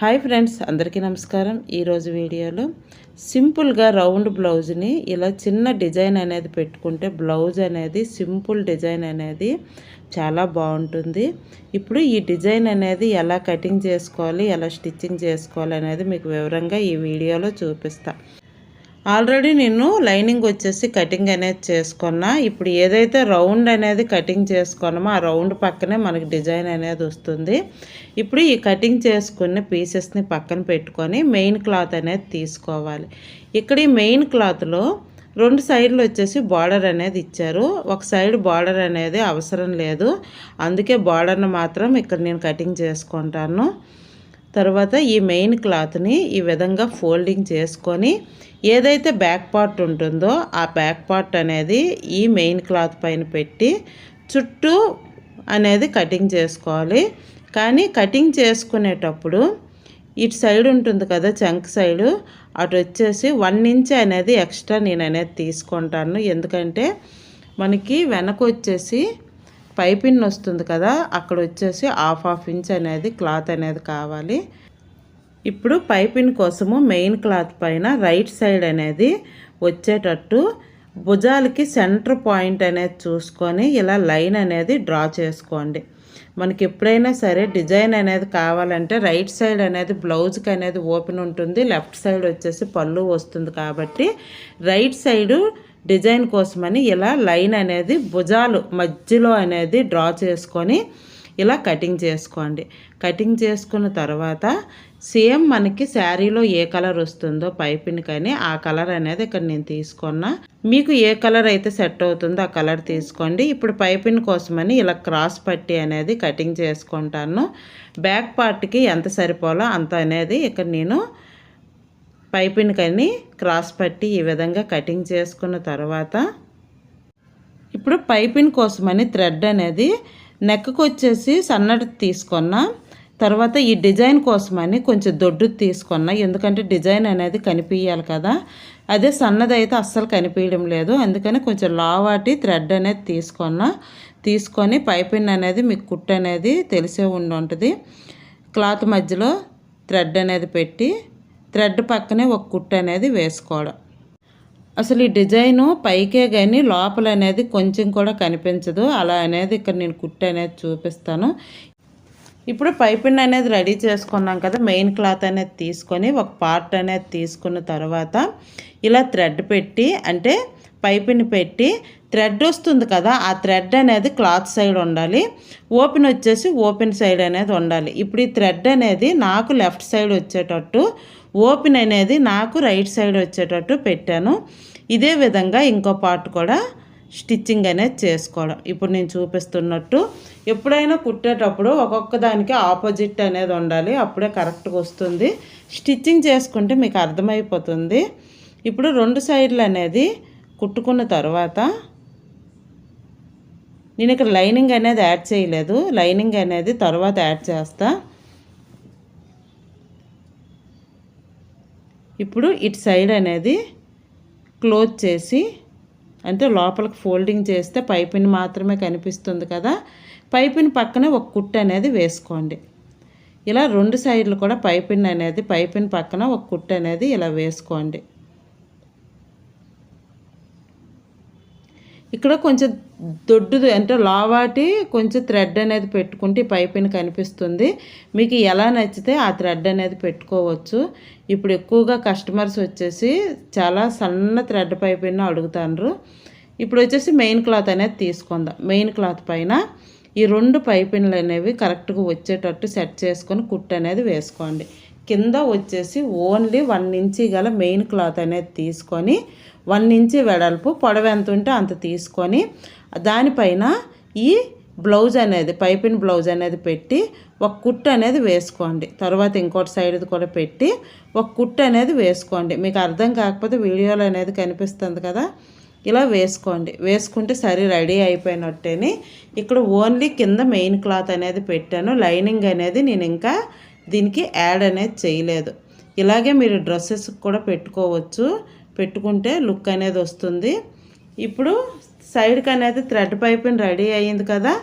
Hi friends అందరికీ నమస్కారం. ఈరోజు వీడియోలో సింపుల్గా రౌండ్ బ్లౌజ్ని ఇలా చిన్న డిజైన్ అనేది పెట్టుకుంటే బ్లౌజ్ అనేది సింపుల్ డిజైన్ అనేది చాలా బాగుంటుంది. ఇప్పుడు ఈ డిజైన్ అనేది ఎలా కటింగ్ చేసుకోవాలి ఎలా స్టిచ్చింగ్ చేసుకోవాలి అనేది మీకు వివరంగా ఈ వీడియోలో చూపిస్తాను ఆల్రెడీ నేను లైనింగ్ వచ్చేసి కటింగ్ అనేది చేసుకున్నా. ఇప్పుడు ఏదైతే రౌండ్ అనేది కటింగ్ చేసుకున్నామో ఆ రౌండ్ పక్కనే మనకి డిజైన్ అనేది వస్తుంది. ఇప్పుడు ఈ కటింగ్ చేసుకున్న పీసెస్ని పక్కన పెట్టుకొని మెయిన్ క్లాత్ అనేది తీసుకోవాలి. ఇక్కడ ఈ మెయిన్ క్లాత్లో రెండు సైడ్లు వచ్చేసి బార్డర్ అనేది ఇచ్చారు. ఒక సైడ్ బార్డర్ అనేది అవసరం లేదు. అందుకే బార్డర్ను మాత్రం ఇక్కడ నేను కటింగ్ చేసుకుంటాను. తర్వాత ఈ మెయిన్ క్లాత్ని ఈ విధంగా ఫోల్డింగ్ చేసుకొని ఏదైతే బ్యాక్ పార్ట్ ఉంటుందో ఆ బ్యాక్ పార్ట్ అనేది ఈ మెయిన్ క్లాత్ పైన పెట్టి చుట్టూ అనేది కటింగ్ చేసుకోవాలి. కానీ కటింగ్ చేసుకునేటప్పుడు ఇటు సైడ్ ఉంటుంది కదా చంక్ సైడు అటు వచ్చేసి వన్ ఇంచ్ అనేది ఎక్స్ట్రా నేను అనేది తీసుకుంటాను. ఎందుకంటే మనకి వెనక వచ్చేసి పైపిన్ వస్తుంది కదా అక్కడ వచ్చేసి హాఫ్ హాఫ్ ఇంచ్ అనేది క్లాత్ అనేది కావాలి. ఇప్పుడు పైపింగ్ కోసము మెయిన్ క్లాత్ పైన రైట్ సైడ్ అనేది వచ్చేటట్టు భుజాలకి సెంటర్ పాయింట్ అనేది చూసుకొని ఇలా లైన్ అనేది డ్రా చేసుకోండి. మనకి ఎప్పుడైనా సరే డిజైన్ అనేది కావాలంటే రైట్ సైడ్ అనేది బ్లౌజ్కి అనేది ఓపెన్ ఉంటుంది లెఫ్ట్ సైడ్ వచ్చేసి పళ్ళు వస్తుంది కాబట్టి రైట్ సైడు డిజైన్ కోసమని ఇలా లైన్ అనేది భుజాలు మధ్యలో అనేది డ్రా చేసుకొని ఇలా కటింగ్ చేసుకోండి. కటింగ్ చేసుకున్న తర్వాత సేమ్ మనకి శారీలో ఏ కలర్ వస్తుందో పైపిన్ కానీ ఆ కలర్ అనేది ఇక్కడ నేను తీసుకున్నా. మీకు ఏ కలర్ అయితే సెట్ అవుతుందో ఆ కలర్ తీసుకోండి. ఇప్పుడు పైపిన్ కోసమని ఇలా క్రాస్ పట్టి అనేది కటింగ్ చేసుకుంటాను. బ్యాక్ పార్ట్కి ఎంత సరిపోలో అంత అనేది ఇక్కడ నేను పైపిన్ కానీ క్రాస్ పట్టి ఈ విధంగా కటింగ్ చేసుకున్న తర్వాత ఇప్పుడు పైపిన్ కోసమని థ్రెడ్ అనేది నెక్కకు వచ్చేసి సన్నటి తీసుకున్నా తర్వాత ఈ డిజైన్ కోసమని కొంచెం దొడ్డు తీసుకున్నా. ఎందుకంటే డిజైన్ అనేది కనిపించాలి కదా. అదే సన్నది అయితే అస్సలు కనిపించడం లేదు. అందుకని కొంచెం లావాటి థ్రెడ్ అనేది తీసుకున్నా. తీసుకొని పైపిన్ అనేది మీకు కుట్టు అనేది తెలిసే ఉండి ఉంటుంది క్లాత్ మధ్యలో థ్రెడ్ అనేది పెట్టి థ్రెడ్ పక్కనే ఒక కుట్టు అనేది వేసుకోవడం. అసలు ఈ డిజైను పైకే కానీ లోపల అనేది కొంచెం కూడా కనిపించదు. అలా అనేది ఇక్కడ నేను కుట్టు అనేది చూపిస్తాను. ఇప్పుడు పైపింగ్ అనేది రెడీ చేసుకున్నాం కదా మెయిన్ క్లాత్ అనేది తీసుకొని ఒక పార్ట్ అనేది తీసుకున్న తర్వాత ఇలా థ్రెడ్ పెట్టి అంటే పైపింగ్ పెట్టి థ్రెడ్ వస్తుంది కదా ఆ థ్రెడ్ అనేది క్లాత్ సైడ్ ఉండాలి. ఓపెన్ వచ్చేసి ఓపెన్ సైడ్ అనేది ఉండాలి. ఇప్పుడు ఈ థ్రెడ్ అనేది నాకు లెఫ్ట్ సైడ్ వచ్చేటట్టు ఓపెన్ అనేది నాకు రైట్ సైడ్ వచ్చేటట్టు పెట్టాను. ఇదే విధంగా ఇంకో పార్ట్ కూడా స్టిచ్చింగ్ అనేది చేసుకోవడం. ఇప్పుడు నేను చూపిస్తున్నట్టు ఎప్పుడైనా కుట్టేటప్పుడు ఒక్కొక్క దానికి ఆపోజిట్ అనేది ఉండాలి. అప్పుడే కరెక్ట్గా వస్తుంది. స్టిచ్చింగ్ చేసుకుంటే మీకు అర్థమైపోతుంది. ఇప్పుడు రెండు సైడ్లు అనేది కుట్టుకున్న తర్వాత నేను ఇక్కడ లైనింగ్ అనేది యాడ్ చేయలేదు. లైనింగ్ అనేది తర్వాత యాడ్ చేస్తాను ఇప్పుడు ఇటు సైడ్ అనేది క్లోజ్ చేసి అంటే లోపలికి ఫోల్డింగ్ చేస్తే పైపిన్ మాత్రమే కనిపిస్తుంది కదా. పైపిన్ పక్కనే ఒక కుట్టు అనేది వేసుకోండి. ఇలా రెండు సైడ్లు కూడా పైపిన్ అనేది పైపిన్ పక్కన ఒక కుట్టు అనేది ఇలా వేసుకోండి. ఇక్కడ కొంచెం దొడ్డుది అంటే లావాటి కొంచెం థ్రెడ్ అనేది పెట్టుకుంటే పైపిన కనిపిస్తుంది. మీకు ఎలా నచ్చితే ఆ థ్రెడ్ అనేది పెట్టుకోవచ్చు. ఇప్పుడు ఎక్కువగా కస్టమర్స్ వచ్చేసి చాలా సన్న థ్రెడ్ పైపిన్ అడుగుతారు ఇప్పుడు వచ్చేసి మెయిన్ క్లాత్ అనేది తీసుకుందాం. మెయిన్ క్లాత్ పైన ఈ రెండు పైపిన్లు అనేవి కరెక్ట్గా వచ్చేటట్టు సెట్ చేసుకొని కుట్ అనేది వేసుకోండి. కింద వచ్చేసి ఓన్లీ వన్ ఇంచి గల మెయిన్ క్లాత్ అనేది తీసుకొని వన్ ఇంచి వెడల్పు పొడవు ఎంత ఉంటే అంత తీసుకొని దానిపైన ఈ బ్లౌజ్ అనేది పైపిన్ బ్లౌజ్ అనేది పెట్టి ఒక కుట్టు అనేది వేసుకోండి. తర్వాత ఇంకోటి సైడ్ కూడా పెట్టి ఒక కుట్టు అనేది వేసుకోండి. మీకు అర్థం కాకపోతే వీడియోలో అనేది కనిపిస్తుంది కదా. ఇలా వేసుకోండి. వేసుకుంటే సరే రెడీ అయిపోయినట్టేని. ఇక్కడ ఓన్లీ కింద మెయిన్ క్లాత్ అనేది పెట్టాను. లైనింగ్ అనేది నేను ఇంకా దీనికి యాడ్ అనేది చేయలేదు. ఇలాగే మీరు డ్రెస్సెస్ కూడా పెట్టుకోవచ్చు. పెట్టుకుంటే లుక్ అనేది వస్తుంది. ఇప్పుడు సైడ్కి అనేది థ్రెడ్ పైపింగ్ రెడీ అయ్యింది కదా.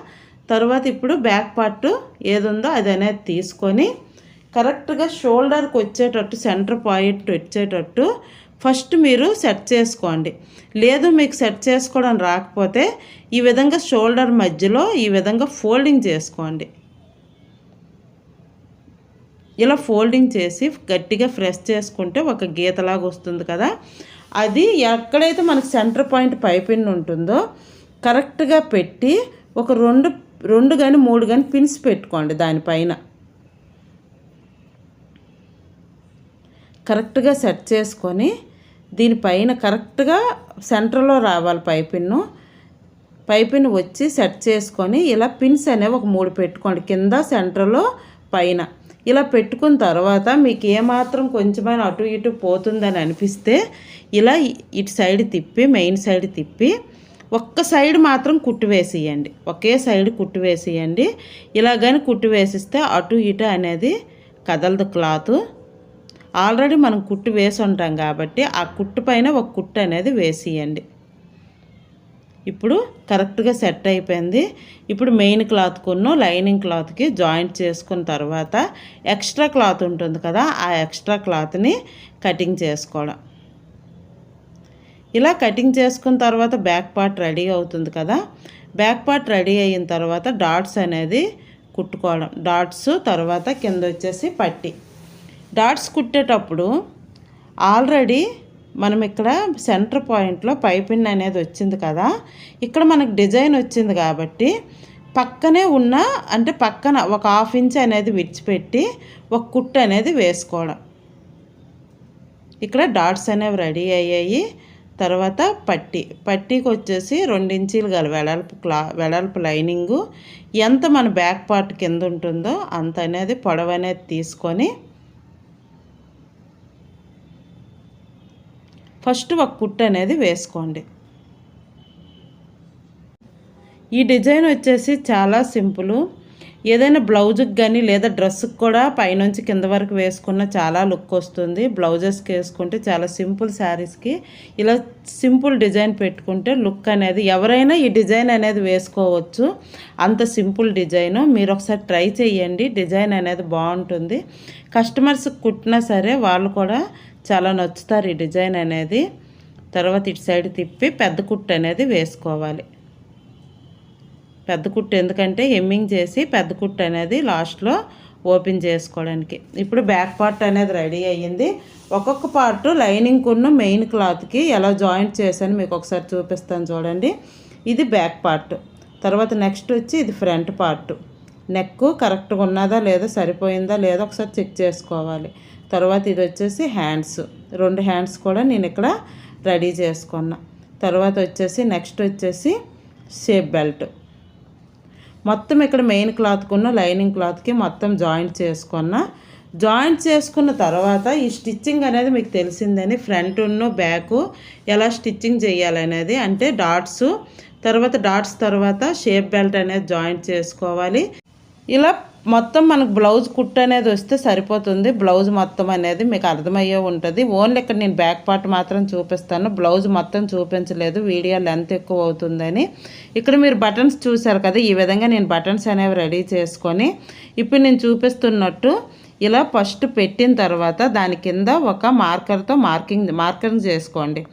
తర్వాత ఇప్పుడు బ్యాక్ పార్ట్ ఏది ఉందో అది అనేది తీసుకొని కరెక్ట్గా షోల్డర్కి వచ్చేటట్టు సెంటర్ పాయింట్ వచ్చేటట్టు ఫస్ట్ మీరు సెట్ చేసుకోండి. లేదు మీకు సెట్ చేసుకోవడం రాకపోతే ఈ విధంగా షోల్డర్ మధ్యలో ఈ విధంగా ఫోల్డింగ్ చేసుకోండి. ఇలా ఫోల్డింగ్ చేసి గట్టిగా ఫ్రెష్ చేసుకుంటే ఒక గీతలాగా వస్తుంది కదా. అది ఎక్కడైతే మనకు సెంటర్ పాయింట్ పైపిన్ ఉంటుందో కరెక్ట్గా పెట్టి ఒక రెండు రెండు కానీ మూడు కానీ పిన్స్ పెట్టుకోండి దానిపైన. కరెక్ట్గా సెట్ చేసుకొని దీనిపైన కరెక్ట్గా సెంటర్లో రావాలి పైపిన్ను పైపిన్ వచ్చి సెట్ చేసుకొని ఇలా పిన్స్ అనేవి ఒక మూడు పెట్టుకోండి కింద సెంటర్లో పైన. ఇలా పెట్టుకున్న తర్వాత మీకు ఏమాత్రం కొంచెమైనా అటు ఇటు పోతుందని అనిపిస్తే ఇలా ఇటు సైడ్ తిప్పి మెయిన్ సైడ్ తిప్పి ఒక్క సైడ్ మాత్రం కుట్టు వేసేయండి. ఒకే సైడ్ కుట్టు వేసేయండి. ఇలా కానీ కుట్టు వేసిస్తే అటు ఇటు అనేది కదలదు క్లాత్. ఆల్రెడీ మనం కుట్టు వేసి ఉంటాం కాబట్టి ఆ కుట్టు పైన ఒక కుట్టు అనేది వేసేయండి. ఇప్పుడు కరెక్ట్గా సెట్ అయిపోయింది. ఇప్పుడు మెయిన్ క్లాత్కున్న లైనింగ్ క్లాత్కి జాయింట్ చేసుకున్న తర్వాత ఎక్స్ట్రా క్లాత్ ఉంటుంది కదా ఆ ఎక్స్ట్రా క్లాత్ని కటింగ్ చేసుకోవడం. ఇలా కటింగ్ చేసుకున్న తర్వాత బ్యాక్ పార్ట్ రెడీ అవుతుంది కదా బ్యాక్ పార్ట్ రెడీ అయిన తర్వాత డాట్స్ అనేది కుట్టుకోవడం. డాట్స్ తర్వాత కింద వచ్చేసి పట్టి. డాట్స్ కుట్టేటప్పుడు ఆల్రెడీ మనం ఇక్కడ సెంటర్ పాయింట్లో పైపిన్ అనేది వచ్చింది కదా. ఇక్కడ మనకు డిజైన్ వచ్చింది కాబట్టి పక్కనే ఉన్న అంటే పక్కన ఒక హాఫ్ ఇంచ్ అనేది విడిచిపెట్టి ఒక కుట్టు అనేది వేసుకోవడం. ఇక్కడ డాట్స్ అనేవి రెడీ అయ్యాయి. తర్వాత పట్టి పట్టీకి వచ్చేసి రెండించీలు గల వెడల్పు క్లా వెడల్పు లైనింగు ఎంత మన బ్యాక్ పార్ట్ కింద ఉంటుందో అంత అనేది పొడవు అనేది తీసుకొని ఫస్ట్ ఒక కుట్టు అనేది వేసుకోండి. ఈ డిజైన్ వచ్చేసి చాలా సింపుల్. ఏదైనా బ్లౌజ్కి కానీ లేదా డ్రెస్కి కూడా పైనుంచి కింద వరకు వేసుకున్న చాలా లుక్ వస్తుంది. బ్లౌజెస్కి వేసుకుంటే చాలా సింపుల్ శారీస్కి ఇలా సింపుల్ డిజైన్ పెట్టుకుంటే లుక్ అనేది ఎవరైనా ఈ డిజైన్ అనేది వేసుకోవచ్చు. అంత సింపుల్ డిజైన్. మీరు ఒకసారి ట్రై చేయండి. డిజైన్ అనేది బాగుంటుంది. కస్టమర్స్ కుట్టినా సరే వాళ్ళు కూడా చాలా నచ్చుతారు ఈ డిజైన్ అనేది. తర్వాత ఇటు సైడ్ తిప్పి పెద్ద కుట్టు అనేది వేసుకోవాలి. పెద్ద కుట్టు ఎందుకంటే ఎమ్మింగ్ చేసి పెద్ద కుట్టు అనేది లాస్ట్లో ఓపెన్ చేసుకోవడానికి. ఇప్పుడు బ్యాక్ పార్ట్ అనేది రెడీ అయ్యింది. ఒక్కొక్క పార్ట్ లైనింగ్ ఉన్న మెయిన్ క్లాత్కి ఎలా జాయింట్ చేశాను మీకు ఒకసారి చూపిస్తాను చూడండి. ఇది బ్యాక్ పార్ట్. తర్వాత నెక్స్ట్ వచ్చి ఇది ఫ్రంట్ పార్ట్. నెక్ కరెక్ట్గా ఉన్నదా లేదా సరిపోయిందా లేదా ఒకసారి చెక్ చేసుకోవాలి. తర్వాత ఇది వచ్చేసి హ్యాండ్స్. రెండు హ్యాండ్స్ కూడా నేను ఇక్కడ రెడీ చేసుకున్నా. తర్వాత వచ్చేసి నెక్స్ట్ వచ్చేసి షేప్ బెల్ట్. మొత్తం ఇక్కడ మెయిన్ క్లాత్కున్న లైనింగ్ క్లాత్కి మొత్తం జాయింట్ చేసుకున్న. జాయింట్ చేసుకున్న తర్వాత ఈ స్టిచ్చింగ్ అనేది మీకు తెలిసిందని ఫ్రంట్ ఉన్న బ్యాక్ ఎలా స్టిచ్చింగ్ చేయాలనేది అంటే డాట్స్. తర్వాత డాట్స్ తర్వాత షేప్ బెల్ట్ అనేది జాయింట్ చేసుకోవాలి. ఇలా మొత్తం మనకు బ్లౌజ్ కుట్ అనేది వస్తే సరిపోతుంది. బ్లౌజ్ మొత్తం అనేది మీకు అర్థమయ్యే ఉంటుంది. ఓన్లీ ఇక్కడ నేను బ్యాక్ పార్ట్ మాత్రం చూపిస్తాను. బ్లౌజ్ మొత్తం చూపించలేదు. వీడియో లెంత్ ఎక్కువ అవుతుందని. ఇక్కడ మీరు బటన్స్ చూసారు కదా ఈ విధంగా నేను బటన్స్ అనేవి రెడీ చేసుకొని ఇప్పుడు నేను చూపిస్తున్నట్టు ఇలా ఫస్ట్ పెట్టిన తర్వాత దాని కింద ఒక మార్కర్తో మార్కింగ్ మార్కింగ్ చేసుకోండి.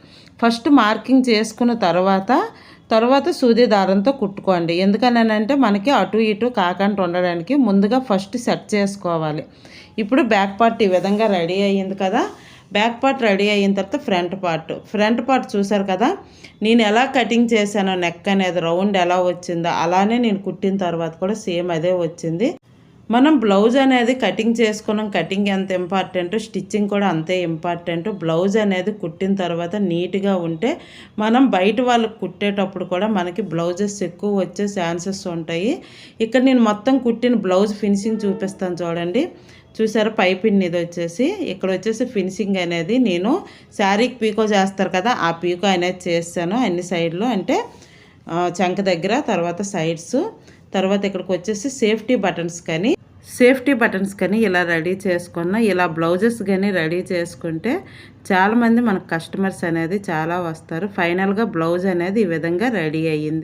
ఫస్ట్ మార్కింగ్ చేసుకున్న తర్వాత తర్వాత సూది దారంతో కుట్టుకోండి. ఎందుకనంటే మనకి అటు ఇటు కాకుండా ఉండడానికి ముందుగా ఫస్ట్ సెట్ చేసుకోవాలి. ఇప్పుడు బ్యాక్ పార్ట్ ఈ విధంగా రెడీ అయ్యింది కదా. బ్యాక్ పార్ట్ రెడీ అయిన తర్వాత ఫ్రంట్ పార్ట్. ఫ్రంట్ పార్ట్ చూసారు కదా? నేను ఎలా కటింగ్ చేశానో నెక్ అనేది రౌండ్ ఎలా వచ్చిందో అలానే నేను కుట్టిన తర్వాత కూడా సేమ్ అదే వచ్చింది. మనం బ్లౌజ్ అనేది కటింగ్ చేసుకున్నాం కటింగ్ ఎంత ఇంపార్టెంట్ స్టిచ్చింగ్ కూడా అంతే ఇంపార్టెంట్ బ్లౌజ్ అనేది కుట్టిన తర్వాత నీట్గా ఉంటే మనం బయట వాళ్ళకి కుట్టేటప్పుడు కూడా మనకి బ్లౌజెస్ ఎక్కువ వచ్చే ఛాన్సెస్ ఉంటాయి. ఇక్కడ నేను మొత్తం కుట్టిన బ్లౌజ్ ఫినిషింగ్ చూపిస్తాను చూడండి. చూసారు? పైపిన్ ఇది వచ్చేసి. ఇక్కడ వచ్చేసి ఫినిషింగ్ అనేది నేను శారీకి పీకో చేస్తారు కదా ఆ పీకో అనేది చేస్తాను అన్ని సైడ్లు. అంటే చంక దగ్గర తర్వాత సైడ్స్. తర్వాత ఇక్కడికి వచ్చేసి సేఫ్టీ బటన్స్ కానీ సేఫ్టీ బటన్స్ కానీ ఇలా రెడీ చేసుకున్న ఇలా బ్లౌజెస్ కానీ రెడీ చేసుకుంటే చాలామంది మనకు కస్టమర్స్ అనేది చాలా వస్తారు. ఫైనల్గా బ్లౌజ్ అనేది ఈ విధంగా రెడీ అయ్యింది.